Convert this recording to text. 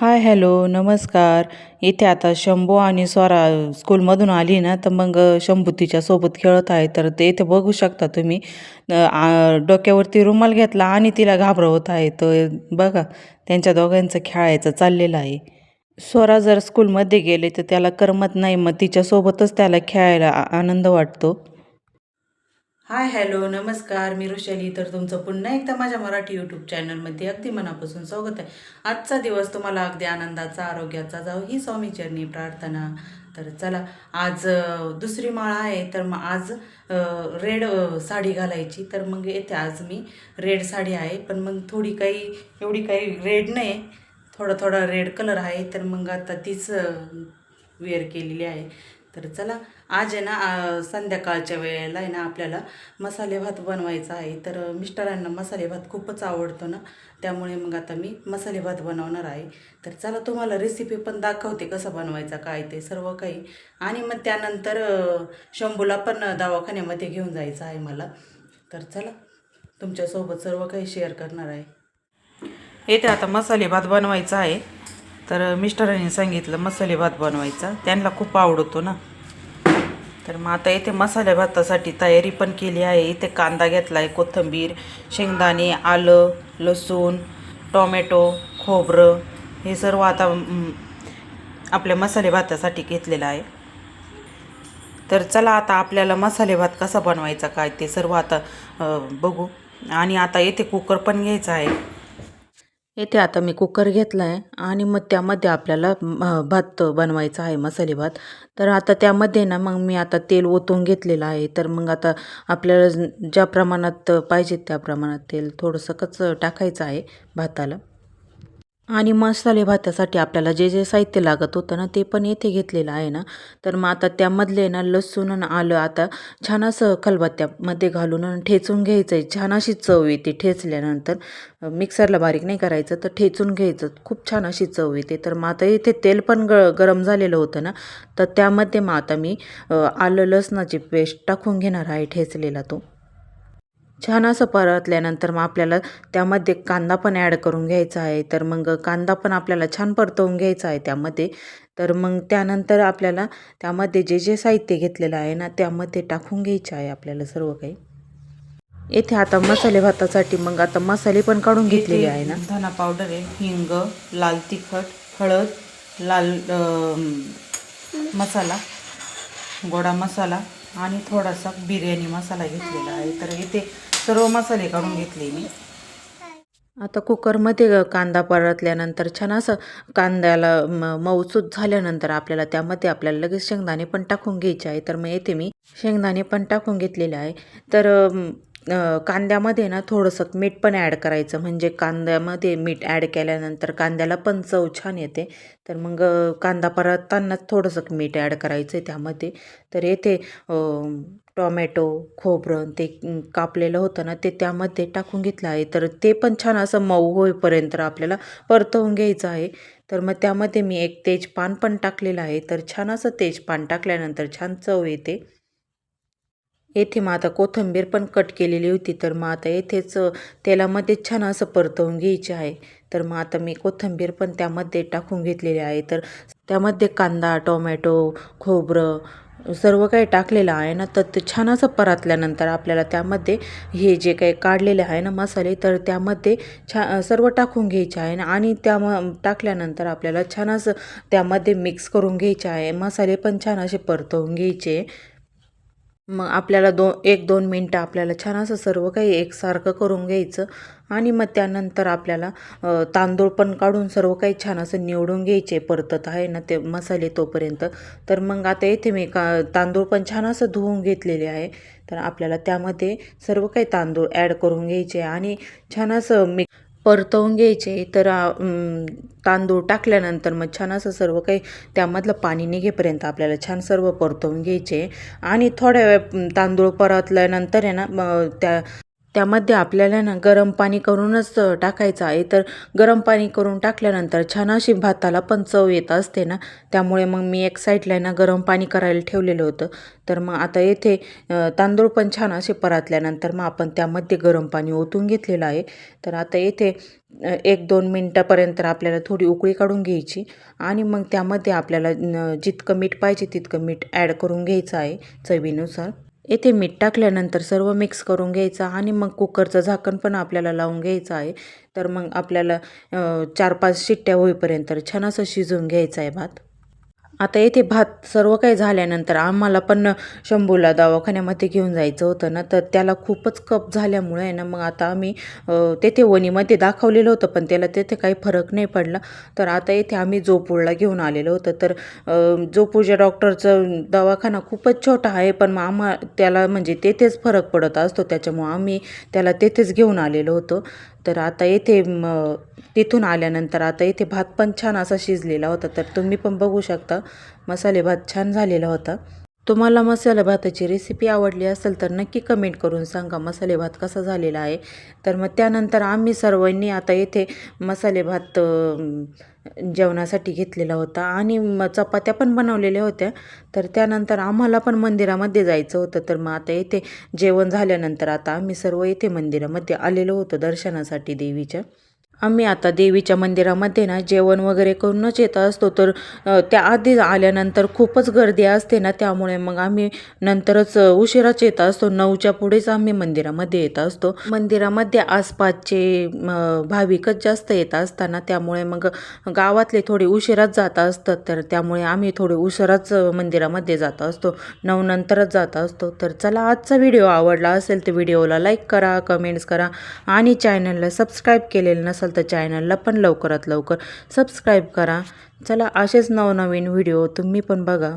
Hi hello नमस्कार. इथे आता शंभू आणि स्वरा स्कूलमधून आली ना तर मग शंभू तिच्यासोबत खेळत आहे. तर ते इथे बघू शकता तुम्ही. डोक्यावरती रुमाल घेतला आणि तिला घाबरवत आहे. तर बघा त्यांच्या दोघांचं खेळायचं चाललेलं आहे. स्वरा जर स्कूलमध्ये गेले तर त्याला करमत नाही. मग तिच्यासोबतच त्याला खेळायला आ- आनंद वाटतो. हाय हॅलो नमस्कार. मी ऋषाली. तर तुमचं पुन्हा एकदा माझ्या मराठी यूट्यूब चॅनलमध्ये अगदी मनापासून स्वागत आहे. आजचा दिवस तुम्हाला अगदी आनंदाचा आरोग्याचा जाऊ ही स्वामी चरणी प्रार्थना. तर चला आज दुसरी माळ आहे. तर मग आज रेड साडी घालायची. तर मग येते आज मी रेड साडी आहे. पण मग थोडी काही एवढी काही रेड नाही थोडा थोडा रेड कलर आहे. तर मग आता तीच वेअर केलेली आहे. तर चला आज आहे ना संध्याकाळच्या वेळेला आहे ना आपल्याला मसाले भात बनवायचा आहे. तर मिस्टरांना मसाले भात खूपच आवडतो ना त्यामुळे मग आता मी मसाले भात बनवणार आहे. तर चला तुम्हाला रेसिपी पण दाखवते कसं बनवायचा काय ते सर्व काही. आणि मग त्यानंतर शंभूला पण दवाखान्यामध्ये घेऊन जायचं आहे मला. तर चला तुमच्यासोबत सर्व काही शेअर करणार आहे. येथे आता मसाले भात बनवायचा आहे. तर मिस्टरांनी सांगितलं मसाले भात बनवायचा. त्यांना खूप आवडतो ना. तर मग आता इथे मसाले भातासाठी तयारी पण केली आहे. इथे कांदा घेतला आहे कोथिंबीर शेंगदाणे आलं लसूण टोमॅटो खोबरं हे सर्व आता आपल्या मसाले भातासाठी घेतलेलं आहे. तर चला आता आपल्याला मसाले भात कसा बनवायचा काय ते सर्व आता बघू. आणि आता येथे कुकर पण घ्यायचा आहे. येथे आता मी कुकर घेतला आहे आणि मग त्यामध्ये आपल्याला भात बनवायचा आहे मसाले भात. तर आता त्यामध्ये ना मग मी आता तेल ओतून घेतलेलं आहे. तर मग आता आपल्याला ज्या प्रमाणात पाहिजे त्या प्रमाणात तेल थोडंसं कच टाकायचं आहे भाताला. आणि मसाले भातासाठी आपल्याला जे जे साहित्य लागत होतं ना ते पण येथे घेतलेलं आहे ना. तर मग आता त्यामधले ना लसूण आणि आलं आता छान असं खलबत्त्यामध्ये घालून आणि ठेचून घ्यायचं आहे छान अशी चव येते ठेचल्यानंतर. मिक्सरला बारीक नाही करायचं तर ठेचून घ्यायचं. खूप छान अशी चव येते. तर मग आता इथे तेल पण ग गरम झालेलं होतं ना. तर त्यामध्ये मग आता मी आलं लसणाची पेस्ट टाकून घेणार आहे ठेचलेला तो. छान असं परतल्यानंतर मग आपल्याला त्यामध्ये कांदा पण ॲड करून घ्यायचा आहे. तर मग कांदा पण आपल्याला छान परतवून घ्यायचा आहे त्यामध्ये. तर मग त्यानंतर आपल्याला त्यामध्ये जे जे साहित्य घेतलेलं आहे ना त्यामध्ये टाकून घ्यायचे आहे आपल्याला सर्व काही. येथे आता मसाले भातासाठी मग आता मसाले पण काढून घेतलेले आहे ना. धना पावडर आहे हिंग लाल तिखट हळद लाल मसाला गोडा मसाला आणि थोडासा बिर्याणी मसाला घेतलेला आहे. तर इथे सर्व मसाले काढून घेतले मी. आता कुकरमध्ये कांदा परतल्यानंतर छान असं कांद्याला म मऊसूत झाल्यानंतर आपल्याला त्यामध्ये आपल्याला लगेच शेंगदाणे पण टाकून घ्यायचे आहे. तर मग येथे मी. शेंगदाणे पण टाकून घेतलेले आहे. तर कांद्यामध्ये ना थोडंसं मीठ पण ॲड करायचं. म्हणजे कांद्यामध्ये मीठ ॲड केल्यानंतर कांद्याला पण चव छान येते. तर मग कांदा परततानाच थोडंसं मीठ ॲड करायचं आहे त्यामध्ये. तर येथे टॉमॅटो खोबरं ते कापलेलं होतं ना ते त्यामध्ये टाकून घेतलं आहे. तर ते पण छान असं मऊ होईपर्यंत आपल्याला परतवून घ्यायचं आहे. तर मग त्यामध्ये मी एक तेजपान पण टाकलेलं आहे. तर छान असं तेजपान टाकल्यानंतर छान चव येते. येथे मग आता कोथिंबीर पण कट केलेली होती. तर मग आता येथेच तेलामध्ये छान असं परतवून घ्यायचे आहे. तर मग आता मी कोथिंबीर पण त्यामध्ये टाकून घेतलेली आहे. तर त्यामध्ये कांदा टोमॅटो खोबरं सर्व काही टाकलेलं आहे ना. तर ते छान असं परतल्यानंतर आपल्याला त्यामध्ये हे जे काही काढलेले आहे ना मसाले तर त्यामध्ये छा सर्व टाकून घ्यायचे आहे ना. आणि त्या म टाकल्यानंतर आपल्याला छान असं त्यामध्ये मिक्स करून घ्यायचे आहे. मसाले पण छान असे परतवून घ्यायचे. मग आपल्याला दो एक दोन मिनटं आपल्याला छान असं सर्व काही एकसारखं करून घ्यायचं. आणि मग त्यानंतर आपल्याला तांदूळ पण काढून सर्व काही छान असं निवडून घ्यायचे. परतत आहे ना ते मसाले तोपर्यंत. तर मग आता येथे मी का तांदूळ पण छान असं धुवून घेतलेले आहे. तर आपल्याला त्यामध्ये सर्व काही तांदूळ ॲड करून घ्यायचे. आणि छान असं मी परतवून घ्यायचे तर तांदूळ टाकल्यानंतर मग छान असं सर्व काही त्यामधलं पाणी निघेपर्यंत आपल्याला छान सर्व परतवून घ्यायचे. आणि थोड्या वेळ तांदूळ परतल्यानंतर आहे ना त्या त्यामध्ये आपल्याला ना गरम पाणी करूनच टाकायचं आहे. तर गरम पाणी करून टाकल्यानंतर छान अशी भाताला पण चव येत असते ना. त्यामुळे मग मी एक साईडला ना गरम पाणी करायला ठेवलेलं होतं. तर मग आता येथे तांदूळ पण छान असे परतल्यानंतर मग आपण त्यामध्ये गरम पाणी ओतून घेतलेलं आहे. तर आता येथे एक दोन मिनटापर्यंत आपल्याला थोडी उकळी काढून घ्यायची आणि मग त्यामध्ये आपल्याला जितकं मीठ पाहिजे तितकं मीठ ॲड करून घ्यायचं आहे चवीनुसार. येथे मीठ टाकल्यानंतर सर्व मिक्स करून घ्यायचं आणि मग कुकरचं झाकण पण आपल्याला लावून घ्यायचं आहे. तर मग आपल्याला चार पाच शिट्ट्या होईपर्यंत छान असं शिजवून घ्यायचं आहे भात. आता येथे भात सर्व काही झाल्यानंतर आम्हाला पण शंभूला दवाखान्यामध्ये घेऊन जायचं होतं ना तर त्याला खूपच कप झाल्यामुळे आहे ना मग आता आम्ही तेथे वणीमध्ये दाखवलेलं होतं पण त्याला तेथे काही फरक नाही पडला. तर आता येथे आम्ही जोपूरला घेऊन आलेलो होतं. तर अ, जोपूरच्या डॉक्टरचं दवाखाना खूपच छोटा आहे पण मग आम्हा त्याला म्हणजे तेथेच फरक पडत असतो. त्याच्यामुळं आम्ही त्याला तेथेच घेऊन आलेलो होतो. तर आता येथे म तिथून आल्यानंतर आता येथे भात पण छान असा शिजलेला होता. तर तुम्ही पण बघू शकता मसाले भात छान झालेला होता. तुम्हाला मसाले भाताची रेसिपी आवडली असेल तर नक्की कमेंट करून सांगा. मसाले भात कसा झालेला आहे? तर मग त्यानंतर आम्ही सर्वांनी आता येथे मसाले भात जेवणासाठी घेतलेला होता. आणि मग चपात्या पण बनवलेल्या होत्या. तर त्यानंतर आम्हाला पण मंदिरामध्ये जायचं होतं. तर मग आता येथे जेवण झाल्यानंतर आता आम्ही सर्व येथे मंदिरामध्ये आलेलो होतो दर्शनासाठी देवीच्या. आम्ही आता देवीच्या मंदिरामध्ये ना जेवण वगैरे करूनच येत असतो. तर त्या त्याआधी आल्यानंतर खूपच गर्दी असते ना त्यामुळे मग आम्ही नंतरच उशिराच येत असतो. नऊच्या पुढेच आम्ही मंदिरामध्ये येत असतो. मंदिरामध्ये आसपासचे भाविकच जास्त येत असताना त्यामुळे मग गावातले थोडे उशिराच जात असतात. तर त्यामुळे आम्ही थोडे उशिराच मंदिरामध्ये जात असतो. नऊ नंतरच जात असतो. तर चला आजचा व्हिडिओ आवडला असेल तर व्हिडिओला लाईक करा कमेंट्स करा आणि चॅनलला सबस्क्राईब केलेलं नसेल तर चॅनलला पण लवकरात लवकर सबस्क्राईब करा. चला असेच नवनवीन व्हिडिओ तुम्ही पण बघा.